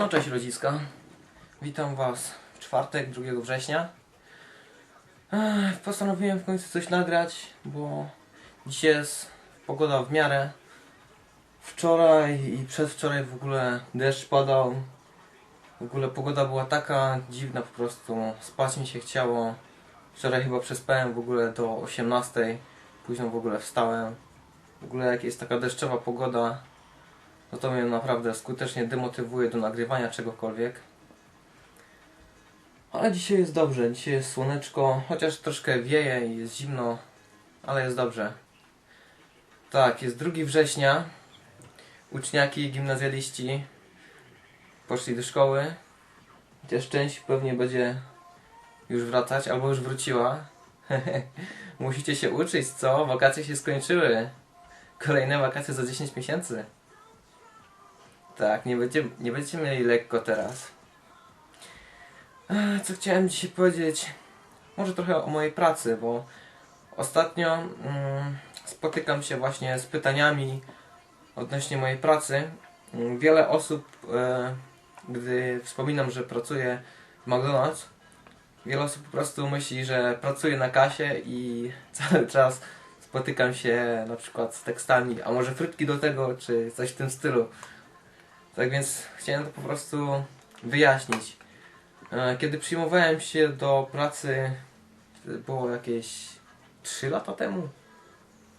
No cześć rodziska. Witam Was w czwartek, 2 września. Ech, Postanowiłem w końcu coś nagrać, bo dzisiaj jest pogoda w miarę. Wczoraj i przedwczoraj w ogóle deszcz padał. W ogóle pogoda była taka dziwna po prostu. Spać mi się chciało. Wczoraj chyba przespałem w ogóle do 18. Późno w ogóle wstałem. W ogóle jak jest taka deszczowa pogoda, no to mnie naprawdę skutecznie demotywuje do nagrywania czegokolwiek. Ale dzisiaj jest dobrze, dzisiaj jest słoneczko, chociaż troszkę wieje i jest zimno, ale jest dobrze. Tak, jest 2 września. Uczniaki gimnazjaliści poszli do szkoły. Chociaż część pewnie będzie już wracać, albo już wróciła. Musicie się uczyć, co? Wakacje się skończyły. Kolejne wakacje za 10 miesięcy. Tak, nie, będzie, nie będziecie mieli lekko teraz. Ech, Co chciałem dzisiaj powiedzieć? Może trochę o mojej pracy, bo ostatnio mm, spotykam się właśnie z pytaniami odnośnie mojej pracy. Mm, Wiele osób, e, gdy wspominam, że pracuję w McDonald's, wiele osób po prostu myśli, że pracuję na kasie i cały czas spotykam się na przykład z tekstami, a może frytki do tego, czy coś w tym stylu. Tak więc chciałem to po prostu wyjaśnić. E, Kiedy przyjmowałem się do pracy, było jakieś 3 lata temu.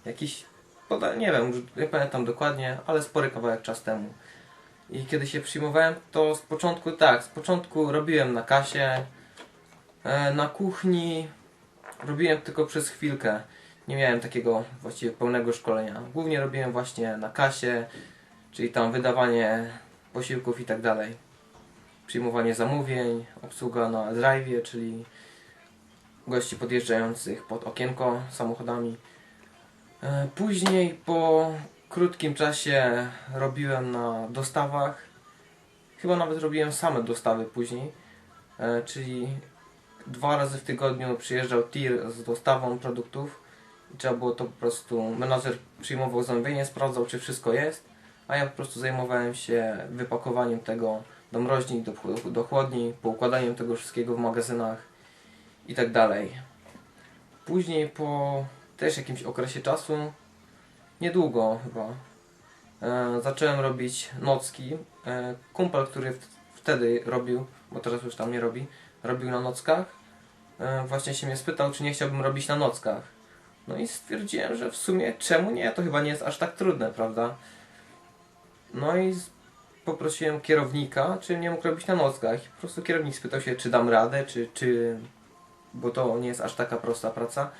Jakiś, nie wiem, nie pamiętam dokładnie, ale spory kawałek czas temu. I kiedy się przyjmowałem, to z początku tak, z początku robiłem na kasie, e, na kuchni, robiłem tylko przez chwilkę. Nie miałem takiego właściwie pełnego szkolenia. Głównie robiłem właśnie na kasie, czyli tam wydawanie posiłków i tak dalej. Przyjmowanie zamówień, obsługa na drive, czyli gości podjeżdżających pod okienko samochodami. E, Później po krótkim czasie robiłem na dostawach. Chyba nawet robiłem same dostawy później. E, Czyli dwa razy w tygodniu przyjeżdżał tir z dostawą produktów i trzeba było to po prostu, menadżer przyjmował zamówienie, sprawdzał czy wszystko jest a ja po prostu zajmowałem się wypakowaniem tego do mroźni, do, do chłodni, poukładaniem tego wszystkiego w magazynach i tak dalej. Później po też jakimś okresie czasu, niedługo chyba, e, zacząłem robić nocki. E, kumpel, który wtedy robił, bo teraz już tam nie robi, robił na nockach, e, właśnie się mnie spytał, czy nie chciałbym robić na nockach. No i stwierdziłem, że w sumie czemu nie, to chyba nie jest aż tak trudne, prawda? No i poprosiłem kierownika, czy nie mógł robić na nockach. I po prostu kierownik spytał się, czy dam radę, czy, czy... Bo to nie jest aż taka prosta praca.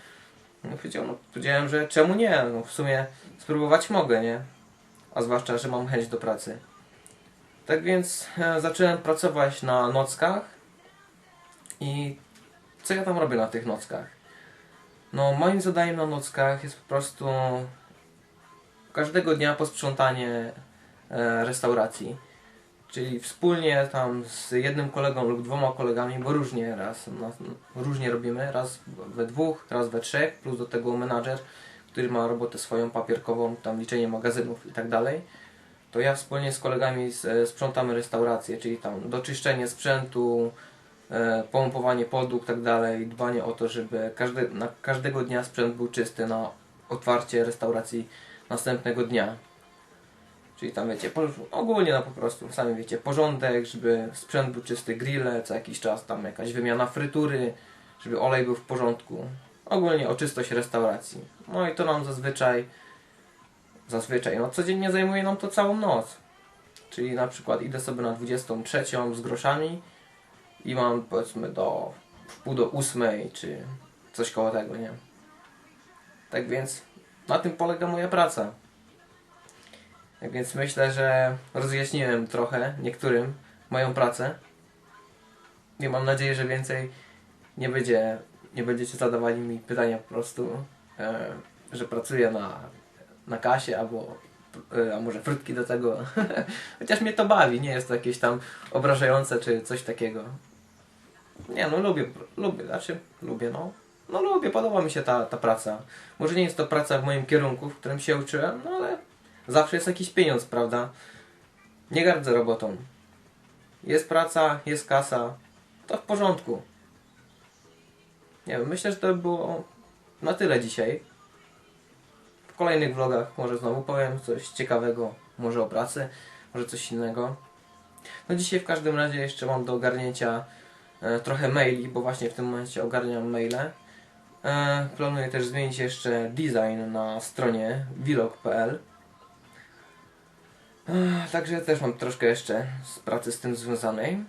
No powiedział, no powiedziałem, że czemu nie? No w sumie spróbować mogę, nie? A zwłaszcza, że mam chęć do pracy. Tak więc e, zacząłem pracować na nockach. I co ja tam robię na tych nockach? No moim zadaniem na nockach jest po prostu każdego dnia posprzątanie restauracji. Czyli wspólnie tam z jednym kolegą lub dwoma kolegami, bo różnie raz no, różnie robimy, raz we dwóch, raz we trzech, plus do tego menadżer, który ma robotę swoją papierkową, tam liczenie magazynów i tak dalej. To ja wspólnie z kolegami z, sprzątamy restaurację, czyli tam doczyszczenie sprzętu, e, pompowanie podłóg tak dalej, dbanie o to, żeby każdy, na każdego dnia sprzęt był czysty na otwarcie restauracji następnego dnia. Czyli tam wiecie, po, ogólnie no po prostu, sami wiecie, porządek, żeby sprzęt był czysty, grille, co jakiś czas tam jakaś wymiana frytury, żeby olej był w porządku. Ogólnie o czystość restauracji. No i to nam zazwyczaj, zazwyczaj, no codziennie zajmuje nam to całą noc. Czyli na przykład idę sobie na 23 z groszami i mam powiedzmy do wpół do ósmej, czy coś koło tego, nie? Tak więc na tym polega moja praca. Tak więc myślę, że rozjaśniłem trochę niektórym moją pracę. I mam nadzieję, że więcej nie będzie, nie będziecie zadawali mi pytania po prostu, e, że pracuję na, na kasie albo e, a może frytki do tego. Chociaż mnie to bawi, nie jest to jakieś tam obrażające czy coś takiego. Nie no, lubię, lubię, znaczy lubię, no. No lubię, podoba mi się ta, ta praca. Może nie jest to praca w moim kierunku, w którym się uczyłem, no ale zawsze jest jakiś pieniądz, prawda? Nie gardzę robotą. jest praca, jest kasa, to w porządku. Nie wiem, myślę, że to by było na tyle dzisiaj. W kolejnych vlogach może znowu powiem coś ciekawego, może o pracy, może coś innego. No dzisiaj w każdym razie jeszcze mam do ogarnięcia e, trochę maili, bo właśnie w tym momencie ogarniam maile. E, planuję też zmienić jeszcze design na stronie vlog.pl. Także też mam troszkę jeszcze z pracy z tym związanej.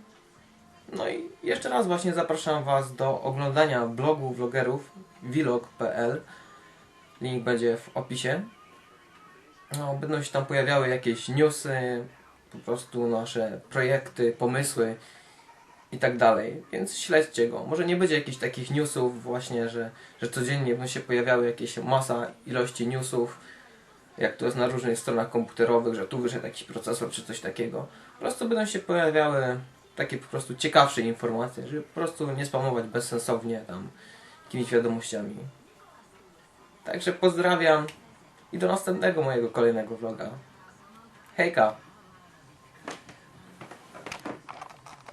No i jeszcze raz właśnie zapraszam Was do oglądania blogu vlogerów vlog.pl. Link będzie w opisie. No, będą się tam pojawiały jakieś newsy, po prostu nasze projekty, pomysły i tak dalej. Więc śledźcie go. Może nie będzie jakichś takich newsów właśnie, że, że codziennie będą się pojawiały jakieś masa ilości newsów, jak to jest na różnych stronach komputerowych, że tu wyszedł jakiś procesor czy coś takiego. Po prostu będą się pojawiały takie po prostu ciekawsze informacje, żeby po prostu nie spamować bezsensownie tam jakimiś wiadomościami. Także pozdrawiam i do następnego mojego kolejnego vloga. Hejka!